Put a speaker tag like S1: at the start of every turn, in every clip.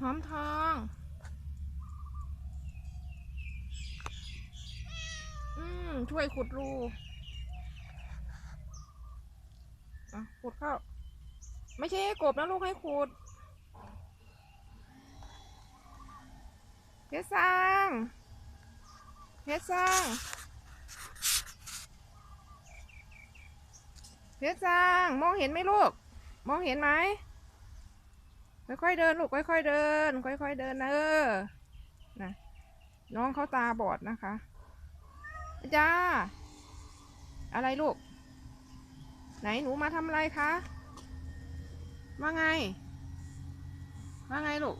S1: หอมทอง อืม ช่วยขุดรูอะขุดเข้า ไม่ใช่ให้กบนะลูกให้ขุดเพชรสร้างเพชรสร้างเพชรสร้าง มองเห็นไหมลูก มองเห็นไหม ค่อยๆเดินลูกค่อยๆเดิน ค่อยๆเดินเออนะน้องเขาตาบอดนะคะจ้าอะไรลูก ไหนหนูมาทำอะไรคะว่าไงว่าไงลูก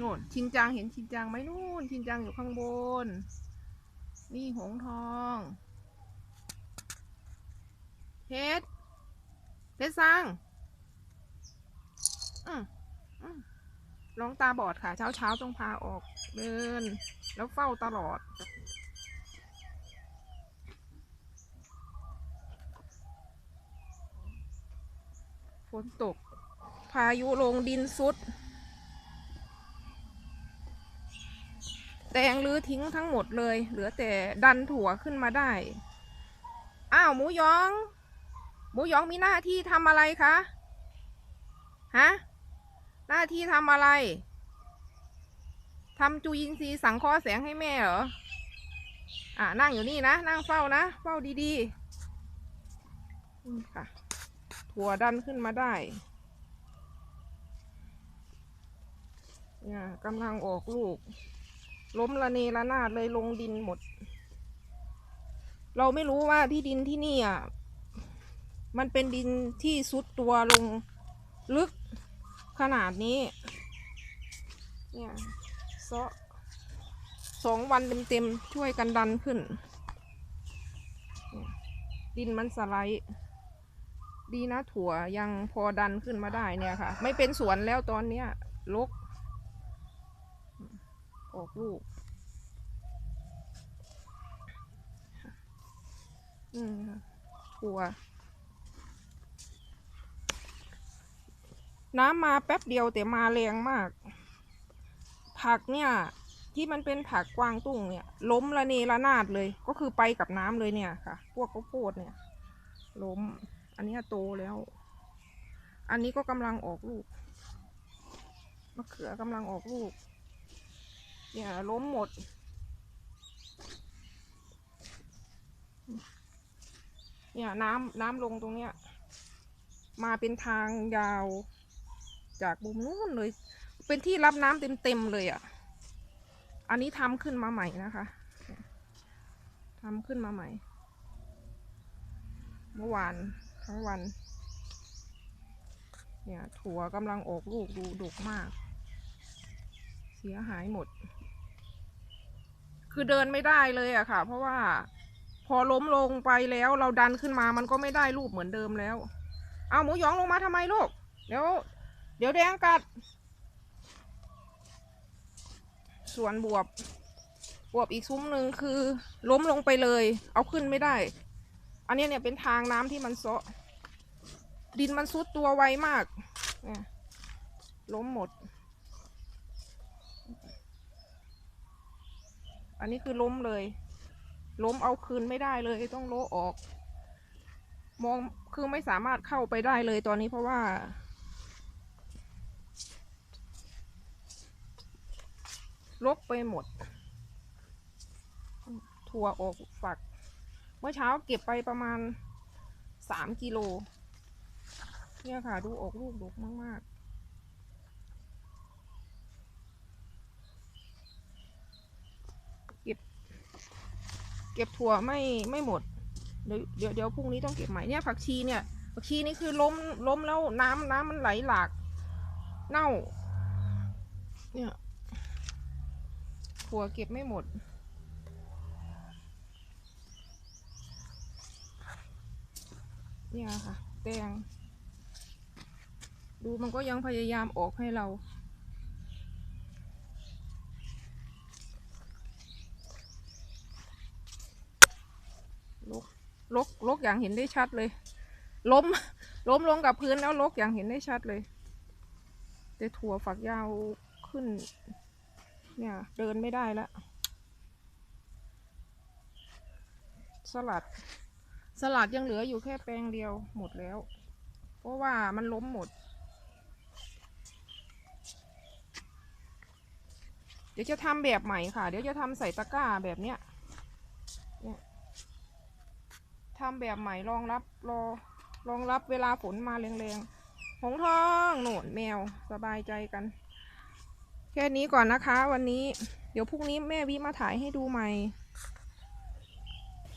S1: นู่นชินจังเห็นชินจังไหมนู่นชินจังอยู่ข้างบน นี่หงทองเพชรเพชรซังอืมอืม ร้องตาบอดค่ะ เช้าเช้าต้องพาออกเดิน แล้วเฝ้าตลอด ฝนตก พายุลงดินซุด แตงรื้อทิ้งทั้งหมดเลย เหลือแต่ดันถั่วขึ้นมาได้ อ้าวหมูยอง หมูยองมีหน้าที่ทำอะไรคะ ฮะ หน้าที่ทำอะไรทำจุยินทรีย์สังเคราะห์แสงให้แม่เหรอ อ่านั่งอยู่นี่นะ นั่งเฝ้านะ เฝ้าดีๆนี่ค่ะ ถั่วดันขึ้นมาได้เนี่ยกำลังออกลูก ล้มละเนระนาดเลยลงดินหมด เราไม่รู้ว่าที่ดินที่นี่อะ มันเป็นดินที่ซุดตัวลงลึก ขนาดนี้ เนี่ยเซาะสองวันเต็มๆ ช่วยกันดันขึ้น ดินมันสไลด์ ดีนะถั่วยังพอดันขึ้นมาได้เนี่ยค่ะ ไม่เป็นสวนแล้วตอนเนี้ยลก ออกลูก อืมถั่ว น้ำมาแป๊บเดียวแต่มาแรงมาก ผักเนี่ย ที่มันเป็นผักกวางตุ้งเนี่ย ล้มระเนระนาดเลย ก็คือไปกับน้ำเลยเนี่ยค่ะ พวกข้าวโพดเนี่ย ล้ม อันนี้โตแล้ว อันนี้ก็กำลังออกลูกมะเขือกำลังออกลูก เนี่ยล้มหมด เนี่ยน้ำน้ำลงตรงเนี้ย มาเป็นทางยาว จากบุมนู้นเลย เป็นที่รับน้ำเต็มๆเลยอะ อันนี้ทำขึ้นมาใหม่นะคะทำขึ้นมาใหม่ เมื่อวานทั้งวัน เนี่ย ถั่วกำลังออกลูกดูดกมาก เสียหายหมด คือเดินไม่ได้เลยอะค่ะ เพราะว่าพอล้มลงไปแล้วเราดันขึ้นมามันก็ไม่ได้รูปเหมือนเดิมแล้ว เอาหมูหยองลงมาทำไมลูก เดี๋ยว เดี๋ยวแดงกัด ส่วนบวบบวบอีกซุ้มหนึ่งคือ ล้มลงไปเลย เอาขึ้นไม่ได้ อันนี้เนี่ยเป็นทางน้ำที่มันเซาะดินมันซุดตัวไวมากเนี่ยล้มหมด อันนี้คือล้มเลย ล้มเอาคืนไม่ได้เลยต้องโลออก มองคือไม่สามารถเข้าไปได้เลยตอนนี้เพราะว่า ลกไปหมด ถั่วออกฝัก เมื่อเช้าเก็บไปประมาณสามกิโล เนี่ยค่ะ ดูออกลูกดกมากๆเก็บเก็บถั่วไม่ไม่หมด เดี๋ยวเดี๋ยวเดี๋ยวพรุ่งนี้ต้องเก็บใหม่เนี่ยผักชีเนี่ยผักชีนี่คือล้มล้มแล้วน้ำน้ำมันไหลหลาก เน่า เนี่ย ถั่วเก็บไม่หมด เนี่ยค่ะ แตง ดูมันก็ยังพยายามออกให้เรา ลก ลก ลกอย่างเห็นได้ชัดเลย ล้ม ล้มลงกับพื้นแล้วลกอย่างเห็นได้ชัดเลย แต่ถั่วฝักยาวขึ้น เนี่ย เดินไม่ได้แล้วสลัด สลัดยังเหลืออยู่แค่แปลงเดียวหมดแล้ว เพราะว่ามันล้มหมด เดี๋ยวจะทำแบบใหม่ค่ะ เดี๋ยวจะทำใส่ตะกร้าแบบเนี้ยเนี่ยทำแบบใหม่รองรับรอรองรับเวลาฝนมาแรงๆหงทองโหนดแมวสบายใจกัน แค่นี้ก่อนนะคะ วันนี้ เดี๋ยวพรุ่งนี้แม่วิมาถ่ายให้ดูใหม่